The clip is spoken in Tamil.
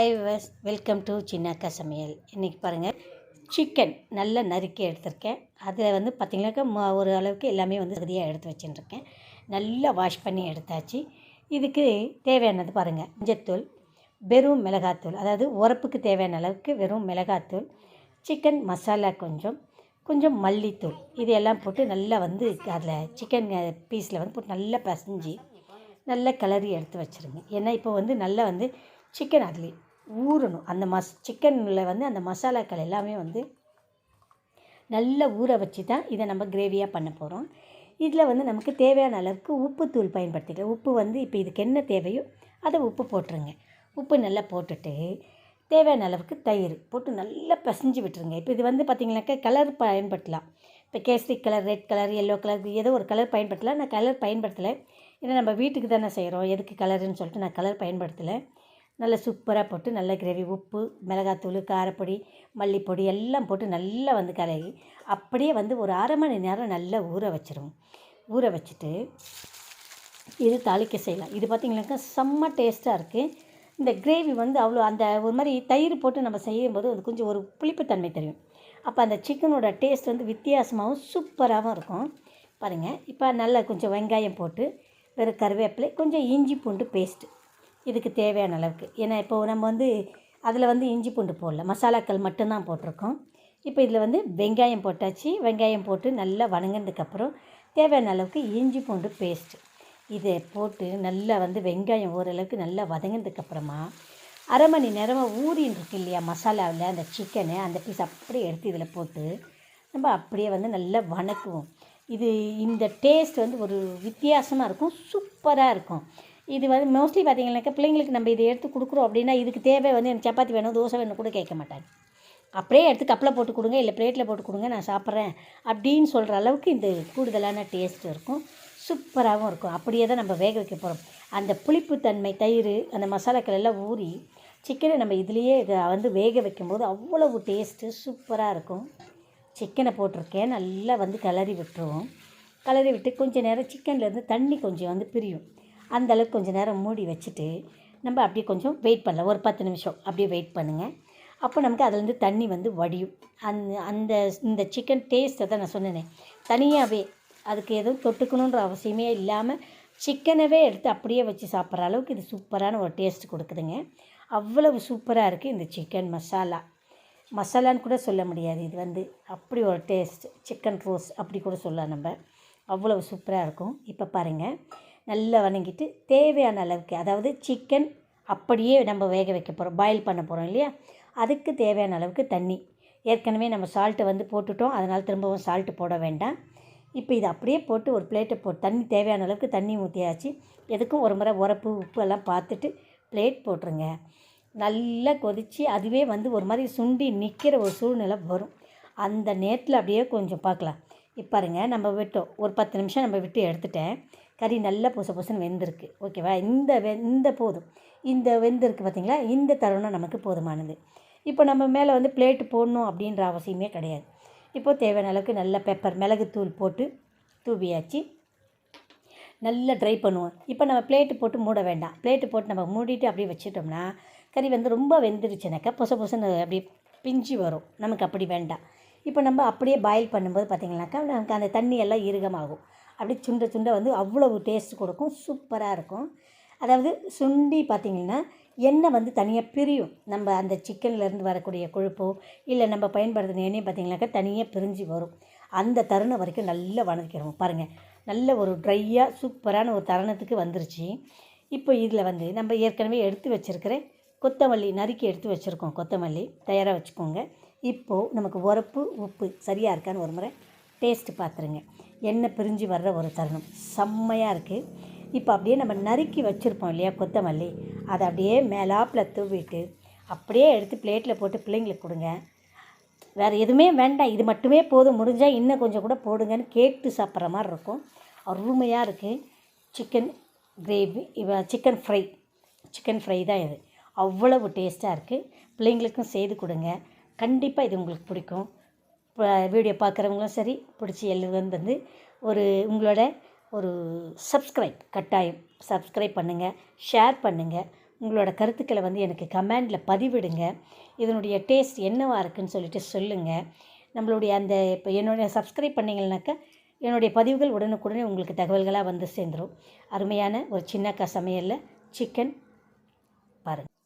ஐ வஸ் வெல்கம் டு சின்னாக்கா சமையல் இன்றைக்கி பாருங்கள் சிக்கன் நல்லா நறுக்கி எடுத்திருக்கேன். அதில் வந்து பார்த்திங்கனாக்கா ஒரு அளவுக்கு எல்லாமே வந்து சரியாக எடுத்து வச்சுட்டுருக்கேன் நல்லா வாஷ் பண்ணி எடுத்தாச்சு. இதுக்கு தேவையானது பாருங்கள் மஞ்சத்தூள் வெறும் மிளகாத்தூள். அதாவது உரப்புக்கு தேவையான அளவுக்கு வெறும் மிளகாத்தூள் சிக்கன் மசாலா கொஞ்சம் கொஞ்சம் மல்லித்தூள். இது எல்லாம் போட்டு நல்லா வந்து அதில் சிக்கன் பீஸில் வந்து போட்டு நல்லா பசைஞ்சு நல்லா கிளறி எடுத்து வச்சுருங்க. ஏன்னா இப்போ வந்து நல்லா வந்து சிக்கன் அதில் ஊறணும். அந்த மஸ் சிக்கனில் வந்து அந்த மசாலாக்கள் எல்லாமே வந்து நல்லா ஊற வச்சு தான் இதை நம்ம கிரேவியாக பண்ண போகிறோம் இதில் வந்து நமக்கு தேவையான அளவுக்கு உப்புத்தூள் பயன்படுத்திக்கலாம். உப்பு வந்து இப்போ இதுக்கு என்ன தேவையோ அதை உப்பு போட்டுருங்க. உப்பு நல்லா போட்டுட்டு தேவையான அளவுக்கு தயிர் போட்டு நல்லா பிசைஞ்சு விட்டுருங்க. இப்போ இது வந்து பார்த்திங்கனாக்கா கலர் பயன்படுத்தலாம். இப்போ kesari colour red colour yellow colour ஏதோ ஒரு கலர் பயன்படுத்தலாம். நான் கலர் பயன்படுத்தலை. ஏன்னா நம்ம வீட்டுக்கு தானே செய்கிறோம் எதுக்கு கலருன்னு சொல்லிட்டு நான் கலர் பயன்படுத்தலை. நல்லா சூப்பராக போட்டு நல்ல கிரேவி உப்பு மிளகாத்தூள் காரப்பொடி மல்லிப்பொடி எல்லாம் போட்டு நல்லா வந்து கலகி அப்படியே வந்து ஒரு அரை மணி நேரம் நல்லா ஊற வச்சிருவோம். ஊற வச்சுட்டு இது தாளிக்க செய்யலாம். இது பார்த்திங்கனாக்கா செம்ம டேஸ்ட்டாக இருக்குது இந்த கிரேவி வந்து அவ்வளோ அந்த ஒரு மாதிரி தயிர் போட்டு நம்ம செய்யும்போது அது கொஞ்சம் ஒரு புளிப்புத்தன்மை தெரியும். அப்போ அந்த சிக்கனோட டேஸ்ட் வந்து வித்தியாசமாகவும் சூப்பராகவும் இருக்கும். பாருங்கள் இப்போ நல்லா கொஞ்சம் வெங்காயம் போட்டு வெறும் கருவேப்பிலை கொஞ்சம் இஞ்சி பூண்டு பேஸ்ட்டு இதுக்கு தேவையான அளவுக்கு. ஏன்னா இப்போது நம்ம வந்து அதில் வந்து இஞ்சி பூண்டு போடல. மசாலாக்கள் மட்டும்தான் போட்டிருக்கோம். இப்போ இதில் வந்து வெங்காயம் போட்டாச்சு. வெங்காயம் போட்டு நல்லா வணங்கினதுக்கப்புறம் தேவையான அளவுக்கு இஞ்சி பூண்டு பேஸ்ட்டு இதை போட்டு நல்லா வந்து வெங்காயம் ஓரளவுக்கு நல்லா வதங்கினதுக்கப்புறமா அரை மணி நேரமாக ஊறின்னு இருக்கு இல்லையா மசாலாவில் அந்த சிக்கனை அந்த பீஸ் அப்படியே எடுத்து இதில் போட்டு நம்ம அப்படியே வந்து நல்லா வணக்குவோம். இது இந்த டேஸ்ட் வந்து ஒரு வித்தியாசமாக இருக்கும். சூப்பராக இருக்கும். இது வந்து மோஸ்ட்லி பார்த்திங்கனாக்கா பிள்ளைங்களுக்கு நம்ம இதை எடுத்து கொடுக்குறோம் அப்படின்னா இதுக்கு தேவை வந்து எனக்கு சப்பாத்தி வேணும் தோசை வேணும் கூட கேட்க மாட்டாங்க. அப்படியே எடுத்து கப்பில் போட்டு கொடுங்க இல்லை பிளேட்டில் போட்டு கொடுங்க நான் சாப்பிட்றேன் அப்படின்னு சொல்கிற அளவுக்கு இந்த கூடுதலான டேஸ்ட் இருக்கும். சூப்பராகவும் இருக்கும். அப்படியே தான் நம்ம வேக வைக்க போகிறோம் அந்த புளிப்புத்தன்மை தயிர் அந்த மசாலாக்கள் எல்லாம் ஊறி சிக்கனை நம்ம இதுலேயே இதை வந்து வேக வைக்கும்போது அவ்வளவு டேஸ்ட்டு சூப்பராக இருக்கும். சிக்கனை போட்டிருக்கேன். நல்லா வந்து கிளறி விட்டுருவோம் கிளறி விட்டு கொஞ்சம் நேரம் சிக்கன்லேருந்து தண்ணி கொஞ்சம் வந்து பிரியும். அந்தளவுக்கு கொஞ்சம் நேரம் மூடி வச்சுட்டு நம்ம அப்படியே கொஞ்சம் வெயிட் பண்ணலாம். ஒரு பத்து நிமிஷம் அப்படியே வெயிட் பண்ணுங்கள் அப்போ நமக்கு அதுலேருந்து தண்ணி வந்து வடியும். அந்த அந்த இந்த சிக்கன் டேஸ்ட்டை தான் நான் சொன்னேனே. தனியாகவே அதுக்கு எதுவும் தொட்டுக்கணுன்ற அவசியமே இல்லாமல் சிக்கனவே எடுத்து அப்படியே வச்சு சாப்பிட்ற அளவுக்கு இது சூப்பரான ஒரு டேஸ்ட் கொடுக்குதுங்க. அவ்வளவு சூப்பராக இருக்குது இந்த சிக்கன் மசாலா மசாலான்னு கூட சொல்ல முடியாது. இது வந்து அப்படி ஒரு டேஸ்ட் சிக்கன் ரோஸ் அப்படி கூட சொல்லலாம் நம்ம. அவ்வளவு சூப்பராக இருக்கும். இப்போ பாருங்கள் நல்லா வணங்கிட்டு தேவையான அளவுக்கு அதாவது சிக்கன் அப்படியே நம்ம வேக வைக்க போகிறோம் பாயில் பண்ண போகிறோம் இல்லையா? அதுக்கு தேவையான அளவுக்கு தண்ணி. ஏற்கனவே நம்ம சால்ட்டை வந்து போட்டுட்டோம் அதனால் திரும்பவும் சால்ட்டு போட வேண்டாம். இப்போ இது அப்படியே போட்டு ஒரு பிளேட்டை போட்டு தண்ணி தேவையான அளவுக்கு தண்ணி ஊற்றியாச்சு எதுக்கும் ஒரு முறை உரப்பு உப்பு எல்லாம் பார்த்துட்டு பிளேட் போட்டுருங்க. நல்லா கொதித்து அதுவே வந்து ஒரு மாதிரி சுண்டி நிற்கிற ஒரு சூழ்நிலை வரும். அந்த நேரத்தில் அப்படியே கொஞ்சம் பார்க்கலாம். இப்போ நம்ம விட்டோம். ஒரு பத்து நிமிஷம் நம்ம விட்டு எடுத்துட்டேன். கறி நல்லா பொச பொசுன்னு வெந்திருக்கு. ஓகேவா இந்த வெ இந்த போதும். இந்த வெந்திருக்கு பார்த்திங்களா இந்த தருணம் நமக்கு போதுமானது. இப்போ நம்ம மேலே வந்து பிளேட்டு போடணும் அப்படின்ற அவசியமே கிடையாது. இப்போ தேவையான அளவுக்கு நல்ல பெப்பர் மிளகுத்தூள் போட்டு தூவியாச்சு. நல்லா ட்ரை பண்ணுவோம். இப்போ நம்ம பிளேட்டு போட்டு மூட வேண்டாம். பிளேட்டு போட்டு நம்ம மூடிட்டு அப்படியே வச்சுட்டோம்னா கறி வந்து ரொம்ப வெந்துருச்சுனாக்கா பொச பொசன்னு அப்படியே பிஞ்சு வரும். நமக்கு அப்படி வேண்டாம். இப்போ நம்ம அப்படியே பாயில் பண்ணும்போது பார்த்திங்கனாக்கா நமக்கு அந்த தண்ணி எல்லாம் இறுகமாகும். அப்படியே சுண்ட சுண்ட வந்து அவ்வளவு டேஸ்ட் கொடுக்கும் சூப்பராக இருக்கும். அதாவது சுண்டி பார்த்திங்கன்னா எண்ணெய் வந்து தனியாக பிரியும். நம்ம அந்த சிக்கன்லேருந்து வரக்கூடிய கொழுப்போ இல்லை நம்ம பயன்படுத்தின எண்ணெய் பார்த்திங்கனாக்கா தனியாக பிரிஞ்சு வரும். அந்த தருணம் வரைக்கும் நல்லா வணக்கிறோம் பாருங்கள் நல்ல ஒரு ட்ரையாக சூப்பரான ஒரு தருணத்துக்கு வந்துருச்சு. இப்போ இதில் வந்து நம்ம ஏற்கனவே எடுத்து வச்சுருக்கிற கொத்தமல்லி நறுக்கி எடுத்து வச்சுருக்கோம் கொத்தமல்லி. தயாராக வச்சுக்கோங்க. இப்போது நமக்கு உரப்பு உப்பு சரியாக இருக்கான்னு ஒரு முறை டேஸ்ட்டு பார்த்துருங்க. எண்ணெய் பிரிஞ்சு வர்ற ஒரு தருணம். செம்மையாக இருக்குது இப்போ அப்படியே நம்ம நறுக்கி வச்சுருப்போம் இல்லையா கொத்தமல்லி. அதை அப்படியே மேலாப்பில் தூவிட்டு அப்படியே எடுத்து பிளேட்டில் போட்டு பிள்ளைங்களுக்கு கொடுங்க. வேறு எதுவுமே வேண்டாம். இது மட்டுமே போதும். முடிஞ்சால் இன்னும் கொஞ்சம் கூட போடுங்கன்னு கேட்டு சாப்பிட்ற மாதிரி இருக்கும். அருமையாக இருக்குது chicken gravy chicken fry chicken fry தான் இது. அவ்வளவு டேஸ்ட்டாக இருக்குது பிள்ளைங்களுக்கும் செய்து கொடுங்க. கண்டிப்பாக இது உங்களுக்கு பிடிக்கும். வீடியோ பார்க்குறவங்களும் சரி பிடிச்சி எல்லோரும் வந்து ஒரு உங்களோட ஒரு சப்ஸ்கிரைப் கட்டாயம். சப்ஸ்கிரைப் பண்ணுங்கள் ஷேர் பண்ணுங்கள் உங்களோட கருத்துக்களை வந்து எனக்கு கமெண்டில் பதிவிடுங்க. இதனுடைய டேஸ்ட் என்னவாக இருக்குதுன்னு சொல்லிட்டு சொல்லுங்கள் நம்மளுடைய அந்த இப்போ என்னுடைய சப்ஸ்கிரைப் பண்ணிங்கனாக்கா என்னுடைய பதிவுகள் உடனுக்குடனே உங்களுக்கு தகவல்களாக வந்து சேர்ந்துடும் அருமையான ஒரு சின்னக்கா சமையலில் சிக்கன் பாருங்கள்